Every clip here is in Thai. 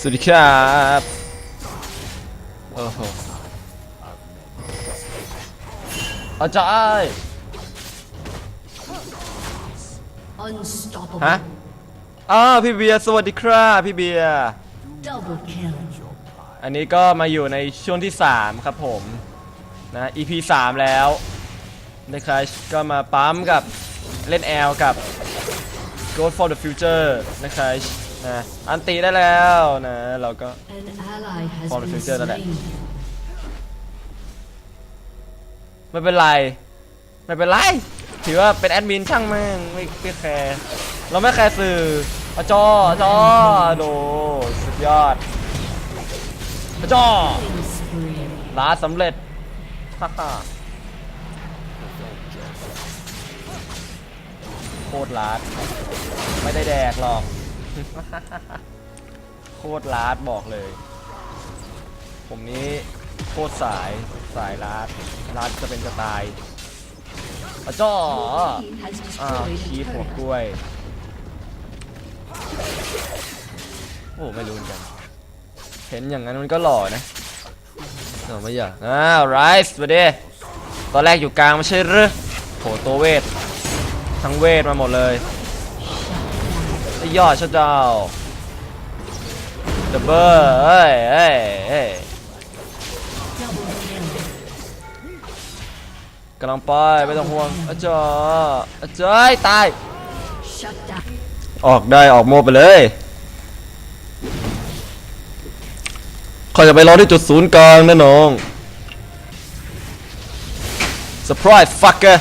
สวัสดีครับโอ้โหอาจารย์ Unstoppable. ฮะอ้าวพี่เบียร์สวัสดีครับพี่เบียร์ Double kill. อันนี้ก็มาอยู่ในช่วงที่ 3 ครับผมนะ EP 3 แล้วนะครับก็มาปั๊มกับเล่นแอลกับ Go for the Future นะครับ นะอันตีได้แล้วนะเราก็ An ally has For the been future นั่นแหละ slain. ไม่เป็นไรไม่เป็นไรถือว่าเป็นแอดมินช่างแม่งไม่ไม่แคร์เราไม่แคร์สื่ออะจออะจอโดสุดยอดอะจอ Killing spree. ลาสำเร็จฮ่าฮ่าโคตรลาดไม่ได้แดกหรอก โคตรลาดบอกเลย ผมนี้โคตรสายสายลาดลาดจะเป็นจะตายอะจ้ออาว destroyed คี a บหัวกล้วย โอ้ไม่รู้เหมือนกัน เห็นอย่างนั้นมันก็หล่อนะเออไม่อยากอ้าวไรส์มาดิตอนแรกอยู่กลางไม่ใช่หรือโหตัวเวท ทั้งเวทมาหมดเลย ยอดชะเจ้าดับเบิลเอ้ยเอ้ยเอ้ยกำลังไปไม่ต้องห่วงอาจารย์อาจารย์ตาย ออกได้ออกโมไปเลยขอจะไปรอที่จุดศูนย์กลางนะน้อง surprise fucker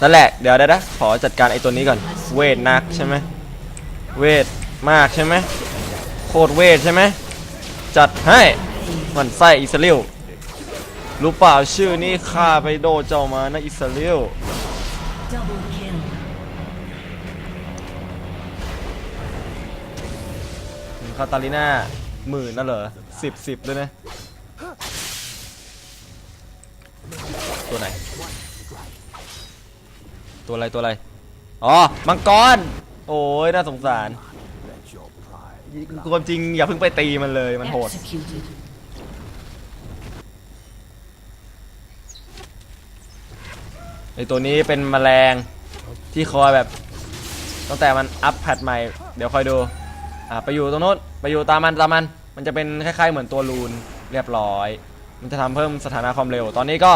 นั่นแหละเดี๋ยวได้นะขอจัดการไอ้ตัวนี้ก่อน เวทนักใช่ไหมเวทมากใช่ไหมโคตรเวทใช่ไหมจัดให้มันไส้อิสราเอลรู้เปล่าชื่อนี้ข้าไปโดเจ้ามานะอิสเลิลคาตาลิน่าหมื่นน่ะเหรอสิบสิบด้วยนะ ตัวไหน ตัวอะไรตัวอะไร อ๋อ มังกร โอ้ยน่าสงสารความจริงอย่าเพิ่งไปตีมันเลยมันโหด Executed. ไอตัวนี้เป็นแมลงที่คอยแบบ ตั้งแต่มันอัพแพทใหม่ เดี๋ยวคอยดู อ่าไปอยู่ตรงโน้นไปอยู่ตามมันตามมัน มันจะเป็นคล้ายๆเหมือนตัวรูนเรียบร้อย มันจะทำเพิ่มสถานะความเร็ว ตอนนี้ก็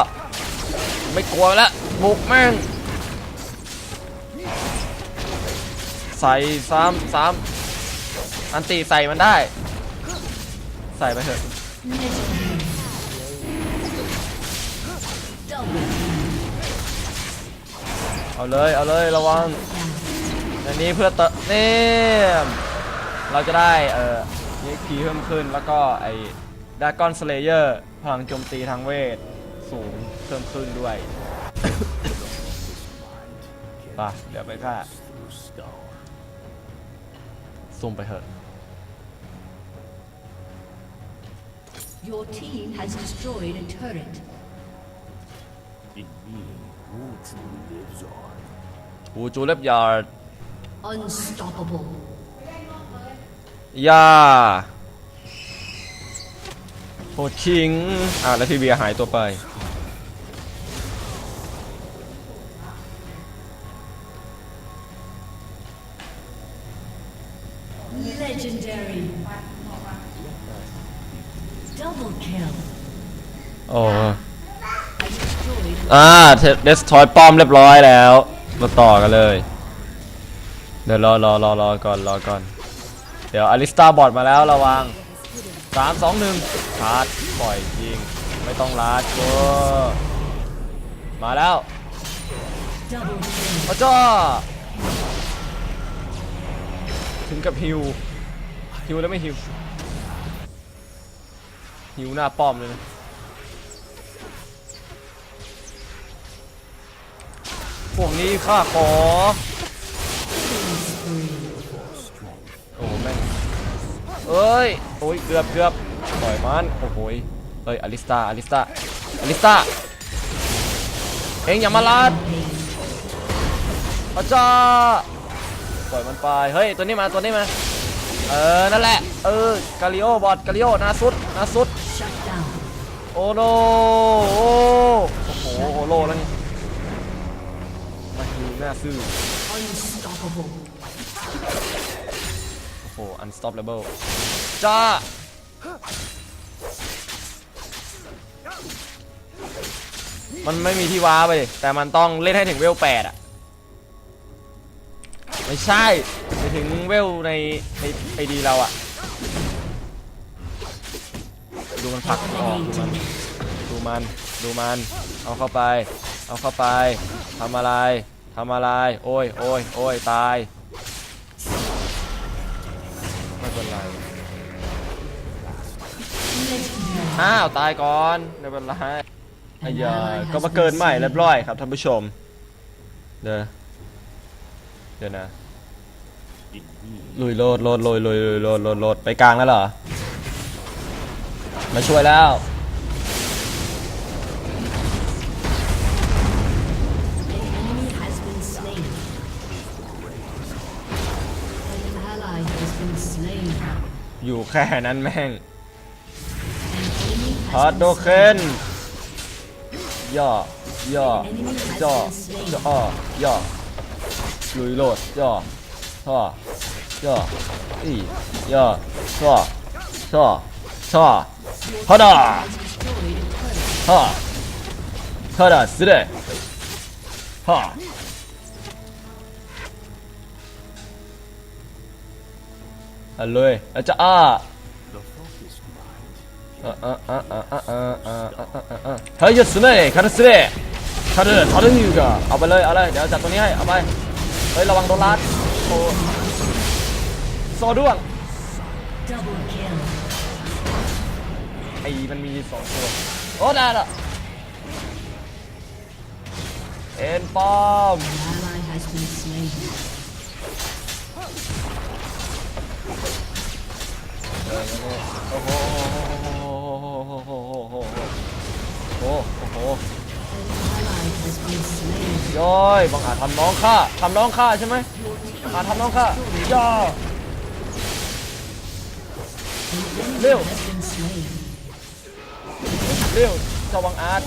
ไม่กลัวแล้วบุกแม่ง ใส่ซ้ำซ้ำอันตีใส่มันได้ ใส่ไปเถอะเอาเลยเอาเลยระวังอันนี้เพื่อเตะเนี่เราจะได้เอ่อยีเพิ่มขึ้นแล้วก็ไอ้ดากอนสเลเยอร์พลังโจมตีทางเวทสูงเพิ่มขึ้นด้วยไป่ะ เดี๋ยวไปฆ่า ซุ่มไปเถอะ Your team has destroyed a turret. In me, Wuju lives on. วูจูเล็บยาร์ด Unstoppable. ยาโหดคิง อะแล้วพี่เบียร์หายตัวไป โอ้อ่าเดสทอยป้อมเรียบร้อยแล้ว มาต่อกันเลย เดี๋ยวรอรอรอรอก่อนรอก่อน เดี๋ยวอลิสตาบอดมาแล้วระวังสามสองหนึ่งชาร์จปล่อยยิง ไม่ต้องลาดก็มาแล้วพระเจ้าถึงกับฮิวฮิวแล้วไม่ฮิวฮิวหน้าป้อมเลยนะ พวกนี้ข้าขอ โอ้แม่งเอ้ย โอ้ย เกือบเกือบปล่อยมัน โอ้โหยเฮ้ยอลิสตาอลิสตาอลิสตาเอ็งอย่ามาลาด Pain. พระจ้าปล่อยมันไป เฮ้ย ตัวนี้มา ตัวนี้มา เออ นั่นแหละ เออ กาลิโอบอดกาลิโอนาสุดนาสุดโอโลโอโอ้โหโอโลแล้วนี่ หน้าซื่อ Unstoppable. โอ้โห unstoppable จ้า มันไม่มีที่ว้าไปดิแต่มันต้องเล่นให้ถึงเวลแปดอะไม่ใช่ไปถึงเวลในในไอดีเราอะดูมันผลักออกดูมันดูมันดูมัน เอาเข้าไป เอาเข้าไปทำอะไร ทำอะไร โอ้ยโอ้ยโอ้ยตาย ไม่เป็นไร อ้าว ตายก่อนไม่เป็นไรไอ้ยาก็มาเกินใหม่เรียบร้อยครับท่านผู้ชม เดี๋ยวเดี๋ยวนะลุยโลดโลดโลยโลยโลยโลดโลดโลดไปกลางแล้วเหรอ มาช่วยแล้ว อยู่แค่นั้นแม่งฮาร์ดโดเคนย่อย่อจ่อจ่อย่อลุยโหลดย่อย่อย่ออีย่อช่อช่อช่อฮาร์ดาฮอฮอดาสุดเลยฮอ เอาเลยอาจจะอ้าเฮ้ยหยุดสิแม่คาร์สุดเร่คาร์เร่คาร์เร่ยู่กะเอาไปเลยเอาเลยเดี๋ยวจัดตัวนี้ให้เอาไปเฮ้ยระวังโดนลัดโอ้โซด้วงไอ้มันมีสองตัวโอ้ได้ละเอ็นปอม โอ้โหโอ้โหโอ้โหย้อยบังอาจทำน้องข้าทำน้องข้าใช่ไหมอาจทำน้องข้าย่อเร็วเร็วเจ้าบังอาจ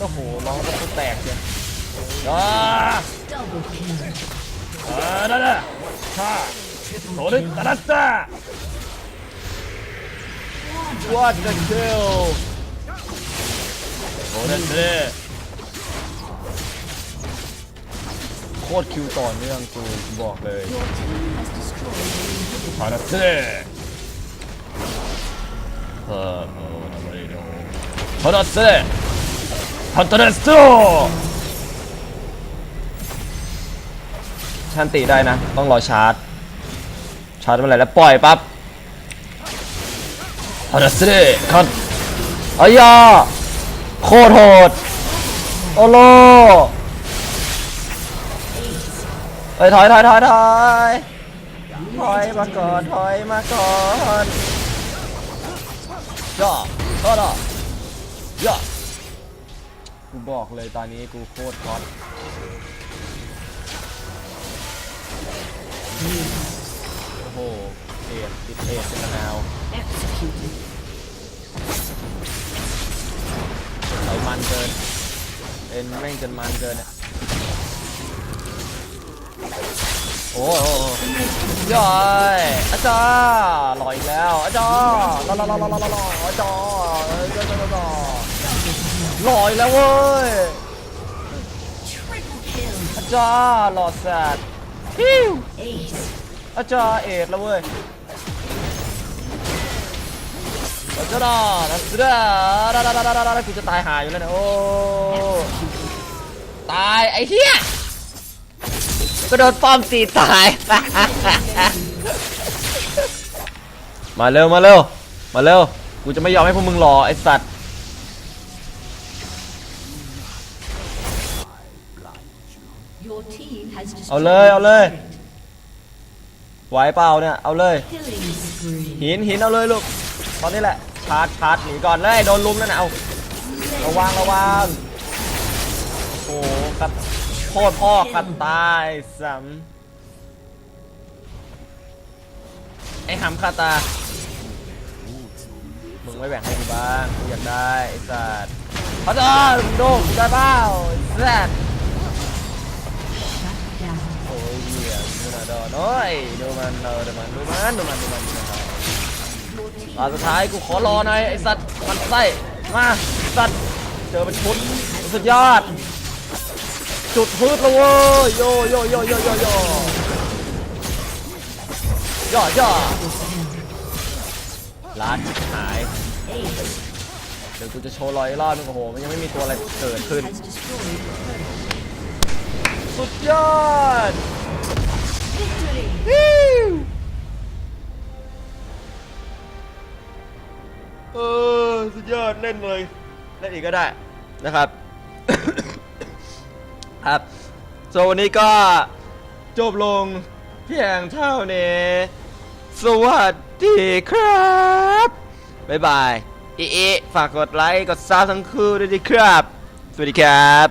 โอ้โหน้องก็แตกเลยอ่าอ่านั่นน่ะข้าโดนตะลัดจ้า What the kill โอ้นั่นเลยโคตรคิวต่อเนื่องกูบอกเลย Your team has destroyed an inhibitor. ฮานาเซ่เออโอ้ทำไมโดฮานาเซ่ฮันเตอร์สโตชันติได้นะ ต้องรอชาร์จ ชาร์จเมื่อไหร่แล้วปล่อยปั๊บ ฮานาเซ่คัดอายาโคตรโหดโอโลเอ้ยถอยถอยถอยถอยถอยมาก่อนถอยมาก่อนย่อก็ได้ย่อกูบอกเลยตอนนี้กูโคตรก๊อตโอ้โห ดติดเอ็ดเป็นมะนาวไหลมันเกินเอ็นแม่งจนมันเกินอะโอ้โหย่อยอาจารย์ลอยแล้วอาจารย์ลอยลอยลอยลอยลอยลอยอาจารย์เอ้ยเจ้าเจ้าเจ้าเจ้าลอยแล้วเว้ยอาจารย์หลอดแสดฮิวอาจารย์เอ็ดแล้วเว้ย อาจารย์นัสดาดาดาดาดาดากูจะตายหายอยู่แล้วเนี่ยโอ้ตายไอ้เหี้ยก็โดนป้อมตีตาย มาเร็วมาเร็วมาเร็วกูจะไม่ยอมให้พวกมึงรอไอ้สัตว์ Your team has destroyed เอาเลยเอาเลย a turret. ไหวเปล่าเนี่ยเอาเลย Killing spree. หินหินเอาเลยลูก ตอนนี้แหละชาร์จชาร์จหนีก่อนเลยโดนลุมนั่นน่ะเอาระวังระวังโอ้โหกัดโคตรพ่อกัดตายซ้ำไอ้หำคาตา มึงไม่แบ่งให้กูบ้างกูอยากได้ไอ้สัตว์เขาจะมึงโดนกูได้เปล่าไอ้สัตว์ Shut down. โอ้ยเหี้ยดูหน่าดอนโอ้ยดูมันเออดูมันดูมันดูมันดูมันดูมัน Your team ตอนสุดท้ายกูขอรอหน่อยไอสัตว์มันไส้มาสัตว์เจอเป็นชุดสุดยอด จุดพืชแล้วเว้ยโยโยโยโยโยโยย่อย่อร้านหายเดี๋ยวกูจะโชว์รอยรอบนึงโอ้โหมันยังไม่มีตัวอะไรเกิดขึ้น สุดยอด เออสุดยอดเล่นเลยเล่นอีกก็ได้นะครับ ครับส่วนวันนี้ก็จบลงเพียงเท่านี้ สวัสดีครับ บ๊ายบายอีอฝากกดไลค์ กดซับทั้งคู่ด้วยดีครับ สวัสดีครับ